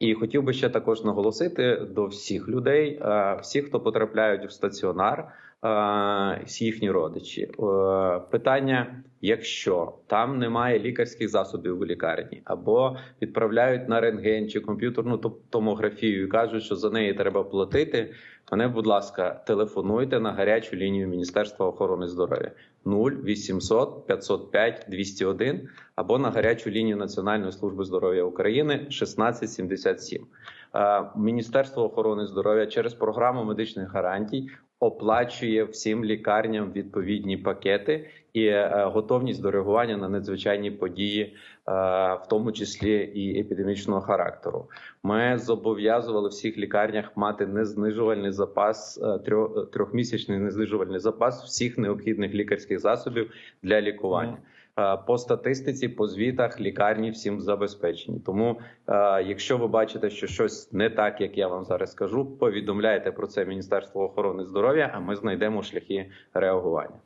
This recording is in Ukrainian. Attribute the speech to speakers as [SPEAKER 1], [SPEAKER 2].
[SPEAKER 1] І хотів би ще також наголосити до всіх людей, е, всіх, хто потрапляють в стаціонар, е, їхні родичі. Е, Питання: якщо там немає лікарських засобів у лікарні, або відправляють на рентген чи комп'ютерну томографію і кажуть, що за неї треба платити. Мене, будь ласка, телефонуйте на гарячу лінію Міністерства охорони здоров'я 0800 505 201 або на гарячу лінію Національної служби здоров'я України 1677. Е, Міністерство охорони здоров'я через програму медичних гарантій оплачує всім лікарням відповідні пакети і е, готовність до реагування на надзвичайні події, е, в тому числі і епідемічного характеру. Ми зобов'язували всіх лікарнях мати незнижувальний запас трьох- трьохмісячний незнижувальний запас всіх необхідних лікарських засобів для лікування. Е, По статистиці, по звітах лікарні всім забезпечені. Тому, е, якщо ви бачите, що щось не так, як я вам зараз скажу, повідомляйте про це Міністерство охорони здоров'я, а ми знайдемо шляхи реагування.